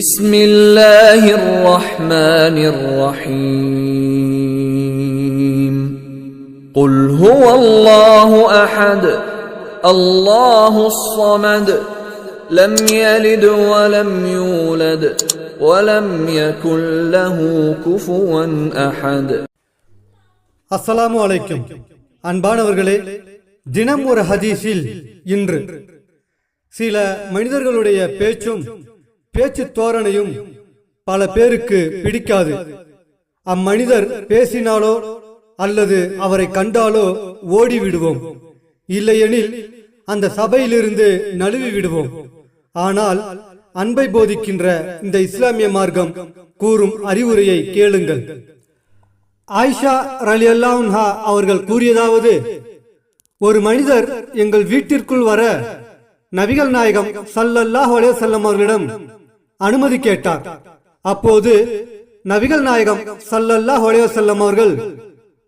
بسم الله الرحمن الرحيم قل هو الله احد الله الصمد لم يلد ولم يولد ولم يكن له كفوا احد அஸ்ஸலாமு அலைக்கும் அன்பானவர்களே தினம் ஒரு ஹதீஸில் இன்று சில மனிதர்களுடைய பேச்சும் பேச்சு தோரணையும் பல பேருக்கு பிடிக்காது. அம்மனிதர் பேசினாலோ அல்லது அவரை கண்டாலோ ஓடி விடுவோம் இல்லையெனில் அந்த சபையிலிருந்து நழுவி விடுவோம் ஆனால் அன்பை போதிக்கின்ற இந்த இஸ்லாமிய மார்க்கம் கூறும் அறிவுரையை கேளுங்கள். ஆயிஷா ரலி அல்லாஹா அவர்கள் கூறியதாவது ஒரு மனிதர் எங்கள் வீட்டிற்குள் வர நபிகள் நாயகம் சல்லல்லாஹ் அலே செல்லம் அவர்களிடம் அனுமதி கேட்டார். அப்போது நபிகள் நாயகம் சல்லல்லா அலைஹி அவர்கள்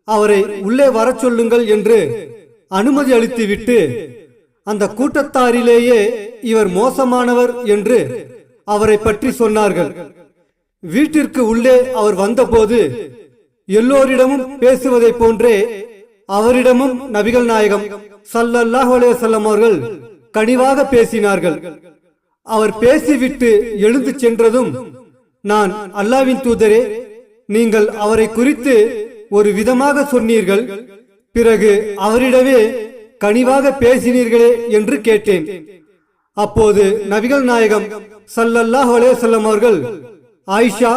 அவரை உள்ளே வரச் சொல்லுங்கள் என்று அனுமதி அளித்துவிட்டு அந்த கூட்டத்தாரிலேயே இவர் மோசமானவர் என்று அவரை பற்றி சொன்னார்கள். வீட்டிற்கு உள்ளே அவர் வந்தபோது எல்லோரிடமும் பேசுவதைப் போன்றே அவரிடமும் நபிகள் நாயகம் சல்லல்லாஹ் அலைஹி அவர்கள் கனிவாக பேசினார்கள். அவர் பேசிவிட்டு எழுந்து சென்றதும் நான் அல்லாவின் தூதரே நீங்கள் அவரை குறித்து ஒரு விதமாக சொன்னீர்கள். பிறகு அவரிடமே கனிவாக பேசினீர்களே என்று கேட்டேன். அப்போது நபிகள் நாயகம் சல்லல்லாஹ் அலேசல்லம் அவர்கள் ஆயிஷா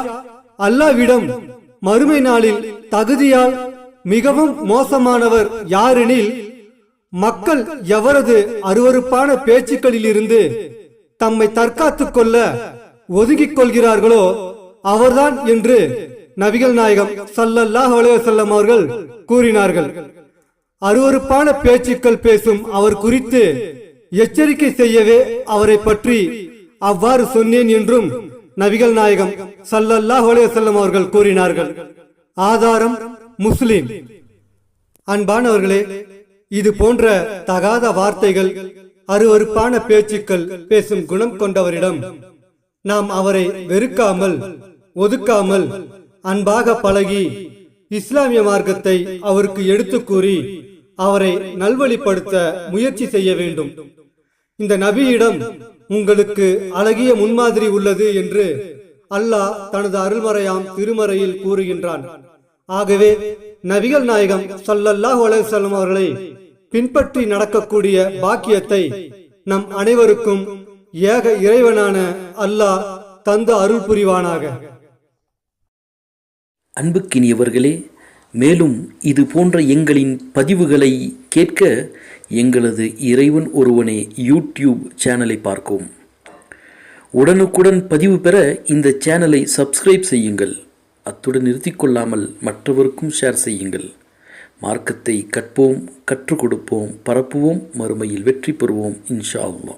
அல்லாவிடம் மறுமை நாளில் தகுதியால் மிகவும் மோசமானவர் யாரெனில் மக்கள் எவரது அருவருப்பான பேச்சுக்களில் இருந்து தம்மை தற்காத்துக் கொள்ள ஒதுங்கிக் கொள்கிறார்களோ அவர்தான் என்று நபிகள் நாயகம் சல்லல்லாஹ் அலைஹி அவர்கள் கூறினார்கள். அருவருப்பான பேச்சுக்கள் பேசும் அவர் குறித்து எச்சரிக்கை செய்யவே அவரை பற்றி அவ்வாறு சொன்னேன் என்றும் நபிகள் நாயகம் சல்லல்லாஹ் அலைஹி அவர்கள் கூறினார்கள். ஆதாரம் முஸ்லிம். அன்பானவர்களே இது போன்ற தகாத வார்த்தைகள் அருவருப்பான பேச்சுக்கள் பேசும் குணம் கொண்டவரிடம் நாம் அவரை வெறுக்காமல் ஒதுக்காமல் அன்பாக பழகி இஸ்லாமிய மார்க்கத்தை அவருக்கு எடுத்து கூறி அவரை நல்வழிப்படுத்த முயற்சி செய்ய வேண்டும். இந்த நபியிடம் உங்களுக்கு அழகிய முன்மாதிரி உள்ளது என்று அல்லாஹ் தனது அருள்மறையாம் திருமறையில் கூறுகின்றான். ஆகவே நபிகள் நாயகம் சல்லல்லாஹ் அலைஹி அவர்களை பின்பற்றி நடக்கக்கூடிய பாக்கியத்தை நம் அனைவருக்கும் ஏக இறைவனான அல்லாஹ் தந்து அருள் புரிவானாக. அன்புக்கினியவர்களே மேலும் இது போன்ற எங்களின் பதிவுகளை கேட்க எங்களது இறைவன் ஒருவனே யூடியூப் சேனலை பார்க்கும். உடனுக்குடன் பதிவு பெற இந்த சேனலை சப்ஸ்கிரைப் செய்யுங்கள். அத்துடன் நிறுத்திக்கொள்ளாமல் மற்றவருக்கும் ஷேர் செய்யுங்கள். மார்க்கத்தை கற்போம் கற்றுக் கொடுப்போம் பரப்புவோம் மறுமையில் வெற்றி பெறுவோம் இன்ஷா அல்லா